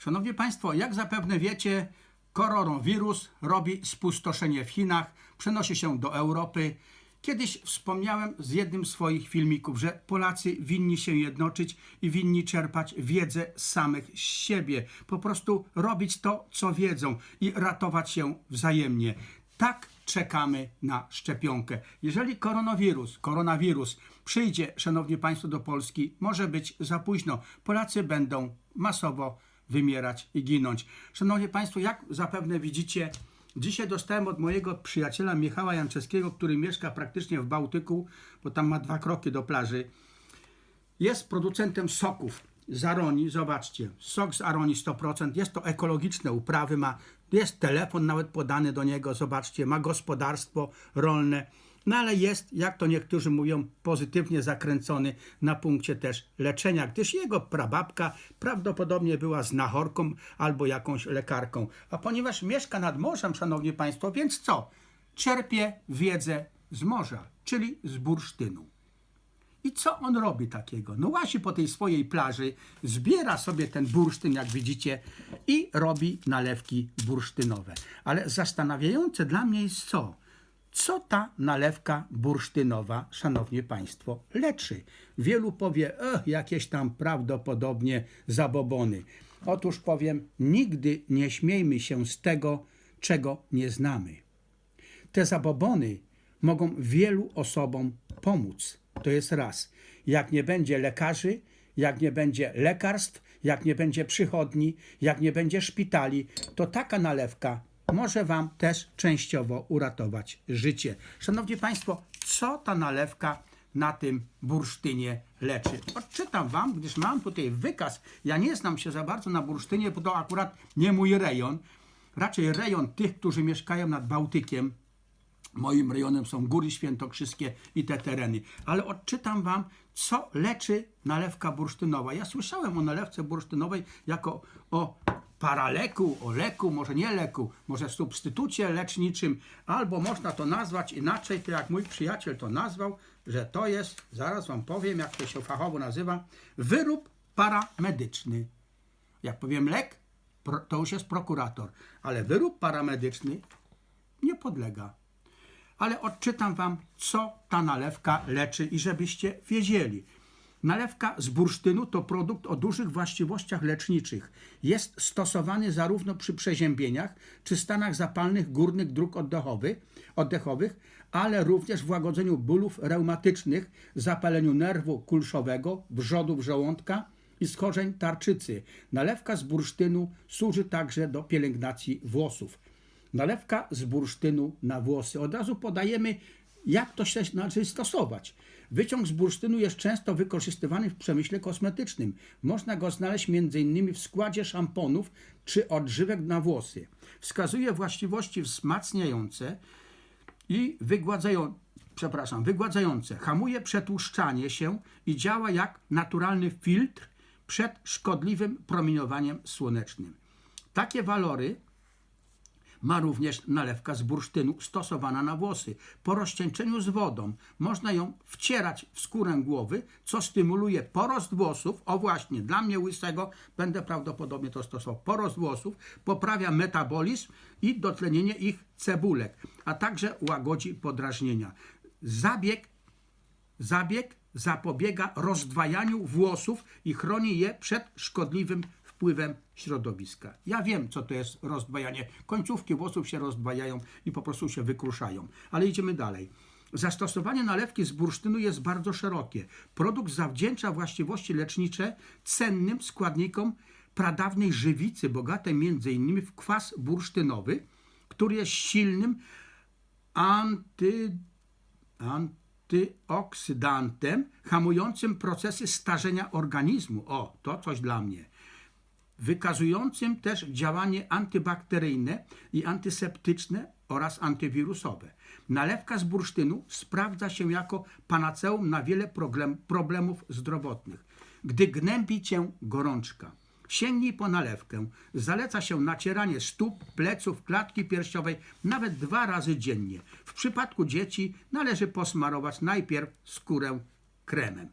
Szanowni Państwo, jak zapewne wiecie, koronawirus robi spustoszenie w Chinach, przenosi się do Europy. Kiedyś wspomniałem z jednym z swoich filmików, że Polacy winni się jednoczyć i winni czerpać wiedzę z samych siebie. Po prostu robić to, co wiedzą i ratować się wzajemnie. Tak czekamy na szczepionkę. Jeżeli koronawirus, koronawirus przyjdzie, szanowni państwo, do Polski, może być za późno. Polacy będą masowo wymierać i ginąć. Szanowni państwo, jak zapewne widzicie, dzisiaj dostałem od mojego przyjaciela Michała Janczewskiego, który mieszka praktycznie w Bałtyku, bo tam ma dwa kroki do plaży. Jest producentem soków z Aroni, zobaczcie, sok z Aroni 100%, jest to ekologiczne uprawy, ma, jest telefon nawet podany do niego, zobaczcie, ma gospodarstwo rolne, no ale jest, jak to niektórzy mówią, pozytywnie zakręcony na punkcie też leczenia, gdyż jego prababka prawdopodobnie była znachorką albo jakąś lekarką. A ponieważ mieszka nad morzem, szanowni państwo, więc co? Czerpie wiedzę z morza, czyli z bursztynu. I co on robi takiego? No łazi po tej swojej plaży, zbiera sobie ten bursztyn, jak widzicie, i robi nalewki bursztynowe. Ale zastanawiające dla mnie jest co? Co ta nalewka bursztynowa, szanowni państwo, leczy? Wielu powie, ech, jakieś tam prawdopodobnie zabobony. Otóż powiem, nigdy nie śmiejmy się z tego, czego nie znamy. Te zabobony mogą wielu osobom pomóc. To jest raz. Jak nie będzie lekarzy, jak nie będzie lekarstw, jak nie będzie przychodni, jak nie będzie szpitali, to taka nalewka może Wam też częściowo uratować życie. Szanowni Państwo, co ta nalewka na tym bursztynie leczy? Odczytam Wam, gdyż mam tutaj wykaz. Ja nie znam się za bardzo na bursztynie, bo to akurat nie mój rejon. Raczej rejon tych, którzy mieszkają nad Bałtykiem, Moim rejonem są Góry Świętokrzyskie i te tereny. Ale odczytam Wam, co leczy nalewka bursztynowa. Ja słyszałem o nalewce bursztynowej jako o paraleku, o leku, może nie leku, może substytucie leczniczym, albo można to nazwać inaczej, to jak mój przyjaciel to nazwał, że to jest, zaraz Wam powiem, jak to się fachowo nazywa, wyrób paramedyczny. Jak powiem lek, to już jest prokurator, ale wyrób paramedyczny nie podlega ale odczytam Wam, co ta nalewka leczy i żebyście wiedzieli. Nalewka z bursztynu to produkt o dużych właściwościach leczniczych. Jest stosowany zarówno przy przeziębieniach czy stanach zapalnych górnych dróg oddechowych, oddechowych, ale również w łagodzeniu bólów reumatycznych, zapaleniu nerwu kulszowego, wrzodów żołądka i schorzeń tarczycy. Nalewka z bursztynu służy także do pielęgnacji włosów. Nalewka z bursztynu na włosy. Od razu podajemy, jak to się należy stosować. Wyciąg z bursztynu jest często wykorzystywany w przemyśle kosmetycznym. Można go znaleźć m.in. w składzie szamponów czy odżywek na włosy. Wskazuje właściwości wzmacniające i wygładzają, przepraszam, wygładzające. Hamuje przetłuszczanie się i działa jak naturalny filtr przed szkodliwym promieniowaniem słonecznym. Takie walory ma również nalewka z bursztynu stosowana na włosy. Po rozcieńczeniu z wodą można ją wcierać w skórę głowy, co stymuluje porost włosów. O właśnie, dla mnie łysego będę prawdopodobnie to stosował. Porost włosów poprawia metabolizm i dotlenienie ich cebulek, a także łagodzi podrażnienia. Zabieg Zabieg zapobiega rozdwajaniu włosów i chroni je przed szkodliwym wpływem środowiska. Ja wiem, co to jest rozdwajanie. Końcówki włosów się rozdwajają i po prostu się wykruszają. Ale idziemy dalej. Zastosowanie nalewki z bursztynu jest bardzo szerokie. Produkt zawdzięcza właściwości lecznicze cennym składnikom pradawnej żywicy, bogatej m.in. w kwas bursztynowy, który jest silnym anty antyoksydantem hamującym procesy starzenia organizmu. O, to coś dla mnie. Wykazującym też działanie antybakteryjne i antyseptyczne oraz antywirusowe. Nalewka z bursztynu sprawdza się jako panaceum na wiele problem, problemów zdrowotnych. Gdy gnębi cię gorączka, Sięgnij po nalewkę. Zaleca się nacieranie stóp, pleców, klatki piersiowej nawet dwa razy dziennie. W przypadku dzieci należy posmarować najpierw skórę kremem.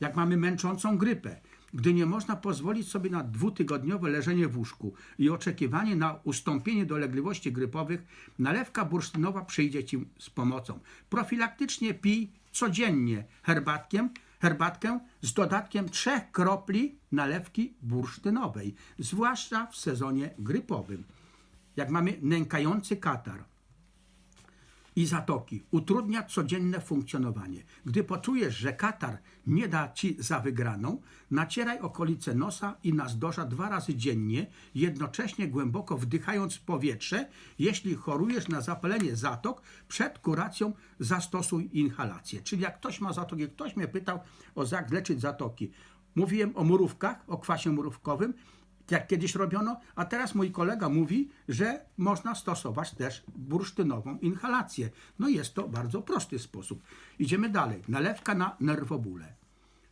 Jak mamy męczącą grypę, Gdy nie można pozwolić sobie na dwutygodniowe leżenie w łóżku i oczekiwanie na ustąpienie dolegliwości grypowych, nalewka bursztynowa przyjdzie Ci z pomocą. Profilaktycznie pij codziennie herbatkiem, herbatkę z dodatkiem trzech kropli nalewki bursztynowej, zwłaszcza w sezonie grypowym. Jak mamy nękający katar, i zatoki utrudnia codzienne funkcjonowanie. Gdy poczujesz, że katar nie da ci za wygraną, nacieraj okolice nosa i nazdorza dwa razy dziennie, jednocześnie głęboko wdychając powietrze. Jeśli chorujesz na zapalenie zatok, przed kuracją zastosuj inhalację. Czyli jak ktoś ma zatoki, ktoś mnie pytał o jak leczyć zatoki. Mówiłem o murówkach, o kwasie murówkowym jak kiedyś robiono, a teraz mój kolega mówi, że można stosować też bursztynową inhalację. No jest to bardzo prosty sposób. Idziemy dalej. Nalewka na nerwobóle.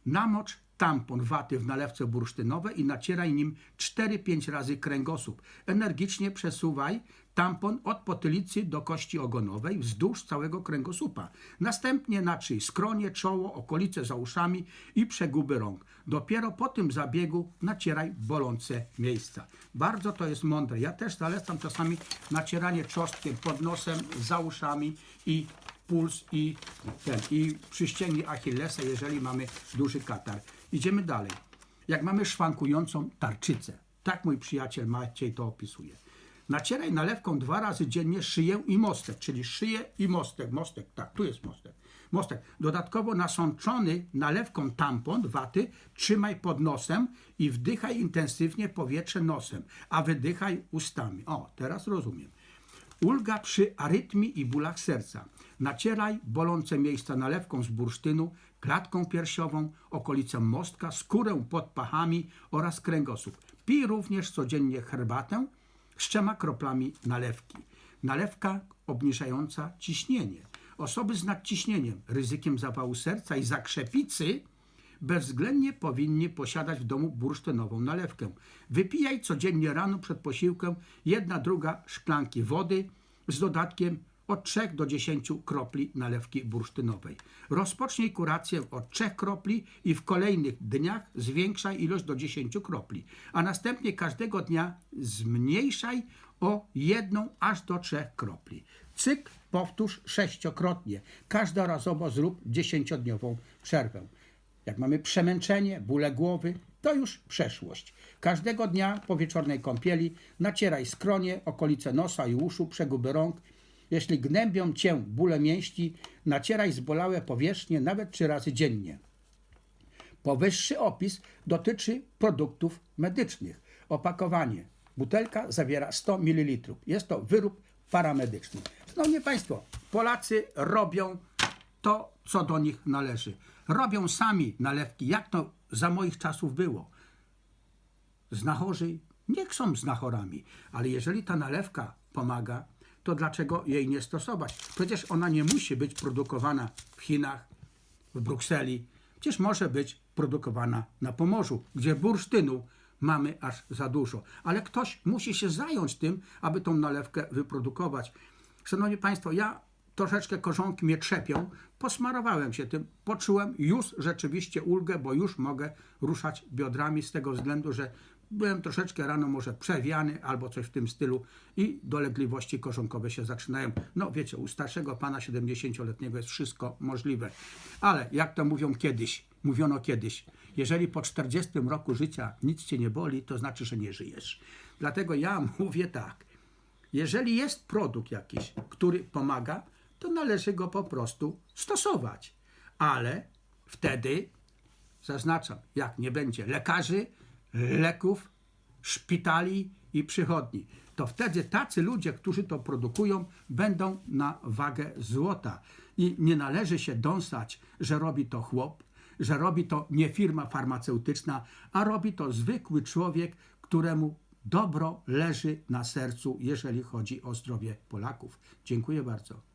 Namocz tampon waty w nalewce bursztynowej i nacieraj nim 4-5 razy kręgosłup. Energicznie przesuwaj tampon od potylicy do kości ogonowej wzdłuż całego kręgosłupa. Następnie naczyj skronie, czoło, okolice za uszami i przeguby rąk. Dopiero po tym zabiegu nacieraj bolące miejsca. Bardzo to jest mądre. Ja też zalecam czasami nacieranie czosnkiem pod nosem, za uszami i puls i ten, i przyścięgnie Achillesa, jeżeli mamy duży katar. Idziemy dalej. Jak mamy szwankującą tarczycę. Tak mój przyjaciel Maciej to opisuje. Nacieraj nalewką dwa razy dziennie szyję i mostek, czyli szyję i mostek. Mostek, tak, tu jest mostek. Mostek. Dodatkowo nasączony nalewką tampon waty trzymaj pod nosem i wdychaj intensywnie powietrze nosem, a wydychaj ustami. O, teraz rozumiem. Ulga przy arytmii i bólach serca. Nacieraj bolące miejsca nalewką z bursztynu, klatką piersiową, okolicę mostka, skórę pod pachami oraz kręgosłup. Pij również codziennie herbatę z trzema kroplami nalewki. Nalewka obniżająca ciśnienie. Osoby z nadciśnieniem, ryzykiem zawału serca i zakrzepicy bezwzględnie powinni posiadać w domu bursztynową nalewkę. Wypijaj codziennie rano przed posiłkiem jedna druga szklanki wody z dodatkiem od 3 do 10 kropli nalewki bursztynowej. Rozpocznij kurację od 3 kropli i w kolejnych dniach zwiększaj ilość do 10 kropli, a następnie każdego dnia zmniejszaj o 1 aż do 3 kropli. Cykl powtórz sześciokrotnie. Każdorazowo zrób 10-dniową przerwę. Jak mamy przemęczenie, bóle głowy, to już przeszłość. Każdego dnia po wieczornej kąpieli nacieraj skronie, okolice nosa i uszu, przeguby rąk. Jeśli gnębią cię bóle mięśni, nacieraj zbolałe powierzchnie nawet trzy razy dziennie. Powyższy opis dotyczy produktów medycznych. Opakowanie. Butelka zawiera 100 ml. Jest to wyrób paramedyczny. Szanowni Państwo, Polacy robią to, co do nich należy. Robią sami nalewki, jak to za moich czasów było. Znachorzy nie są znachorami, ale jeżeli ta nalewka pomaga, to dlaczego jej nie stosować? Przecież ona nie musi być produkowana w Chinach, w Brukseli. Przecież może być produkowana na Pomorzu, gdzie bursztynu mamy aż za dużo. Ale ktoś musi się zająć tym, aby tą nalewkę wyprodukować. Szanowni Państwo, ja troszeczkę korzonki mnie trzepią, posmarowałem się tym, poczułem już rzeczywiście ulgę, bo już mogę ruszać biodrami z tego względu, że byłem troszeczkę rano może przewiany albo coś w tym stylu i dolegliwości korzonkowe się zaczynają. No wiecie, u starszego pana 70-letniego jest wszystko możliwe. Ale jak to mówią kiedyś, mówiono kiedyś, jeżeli po 40 roku życia nic cię nie boli, to znaczy, że nie żyjesz. Dlatego ja mówię tak, jeżeli jest produkt jakiś, który pomaga, to należy go po prostu stosować. Ale wtedy, zaznaczam, jak nie będzie lekarzy, leków, szpitali i przychodni, to wtedy tacy ludzie, którzy to produkują, będą na wagę złota. I nie należy się dąsać, że robi to chłop, że robi to nie firma farmaceutyczna, a robi to zwykły człowiek, któremu dobro leży na sercu, jeżeli chodzi o zdrowie Polaków. Dziękuję bardzo.